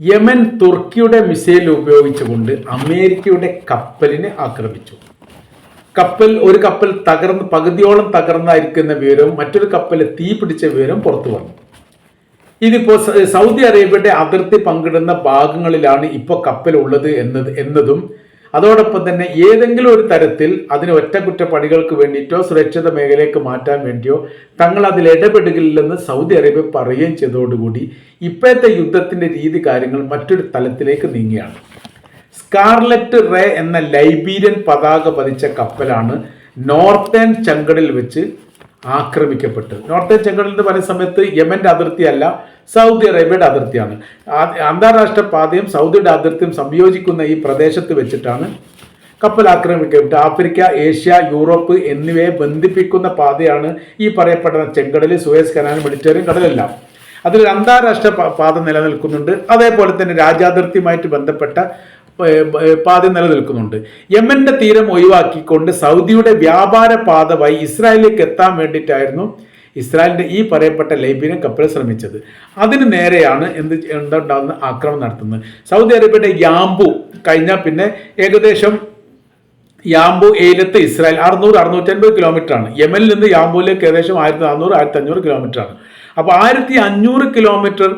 Yemen തുർക്കിയുടെ missile ഉപയോഗിച്ചുകൊണ്ട് അമേരിക്കയുടെ കപ്പലിനെ ആക്രമിച്ചു. കപ്പൽ ഒരു കപ്പൽ തകർന്ന് പകുതിയോളം തകർന്നായിരിക്കുന്ന വിവരവും മറ്റൊരു കപ്പൽ തീ പിടിച്ച വിവരം പുറത്തു വന്നു. ഇതിപ്പോ സൗദി അറേബ്യയുടെ അതിർത്തി പങ്കിടുന്ന ഭാഗങ്ങളിലാണ് ഇപ്പോൾ കപ്പൽ ഉള്ളത് എന്നത് എന്നതും അതോടൊപ്പം തന്നെ ഏതെങ്കിലും ഒരു തരത്തിൽ അതിന് ഒറ്റക്കുറ്റപ്പണികൾക്ക് വേണ്ടിയിട്ടോ സുരക്ഷിത മേഖലയ്ക്ക് മാറ്റാൻ വേണ്ടിയോ തങ്ങൾ അതിൽ ഇടപെടുകില്ലെന്ന് സൗദി അറേബ്യ പറയുകയും ചെയ്തതോടുകൂടി ഇപ്പോഴത്തെ യുദ്ധത്തിന്റെ രീതി കാര്യങ്ങൾ മറ്റൊരു തലത്തിലേക്ക് നീങ്ങിയാണ് സ്കാർലറ്റ് റേ എന്ന ലൈബീരിയൻ പതാക പതിച്ച കപ്പലാണ് നോർത്തേൺ ചങ്കടിൽ വെച്ച് ആക്രമിക്കപ്പെട്ടത്. നോർത്തേൺ ചങ്കടിൽ എന്ന് പറയുന്ന സമയത്ത് യമന്റെ അതിർത്തിയല്ല സൗദി അറേബ്യയുടെ അതിർത്തിയാണ്. അന്താരാഷ്ട്ര പാതയും സൗദിയുടെ അതിർത്തിയും സംയോജിക്കുന്ന ഈ പ്രദേശത്ത് വെച്ചിട്ടാണ് കപ്പൽ ആക്രമിക്കപ്പെട്ട് ആഫ്രിക്ക ഏഷ്യ യൂറോപ്പ് എന്നിവയെ ബന്ധിപ്പിക്കുന്ന പാതയാണ് ഈ പറയപ്പെടുന്ന ചെങ്കടൽ സുവേസ് കനാൽ മെഡിറ്ററേനിയൻ കടലെല്ലാം. അതിൽ അന്താരാഷ്ട്ര പാത നിലനിൽക്കുന്നുണ്ട്. അതേപോലെ തന്നെ രാജ്യാതിർത്തിയുമായിട്ട് ബന്ധപ്പെട്ട പാത നിലനിൽക്കുന്നുണ്ട്. യമന്റെ തീരം ഒഴിവാക്കിക്കൊണ്ട് സൗദിയുടെ വ്യാപാര പാത വഴി ഇസ്രായേലിലേക്ക് എത്താൻ വേണ്ടിയിട്ടായിരുന്നു ഇസ്രായേലിന്റെ ഈ പറയപ്പെട്ട ലൈബിനെ കപ്പൽ ശ്രമിച്ചത്. അതിന് നേരെയാണ് എന്ത് എന്തുണ്ടാകുന്ന ആക്രമണം നടത്തുന്നത്. സൗദി അറേബ്യയുടെ യാംബു കഴിഞ്ഞാൽ പിന്നെ ഏകദേശം യാംബു ഏലത്ത് ഇസ്രായേൽ അറുന്നൂറ് അറുന്നൂറ്റൻപത് കിലോമീറ്റർ ആണ് യമനിൽ നിന്ന് യാംബുവിലേക്ക് ഏകദേശം ആയിരത്തി നാനൂറ് ആയിരത്തി അഞ്ഞൂറ് കിലോമീറ്റർ ആണ് അപ്പോൾ ആയിരത്തി അഞ്ഞൂറ് കിലോമീറ്റർ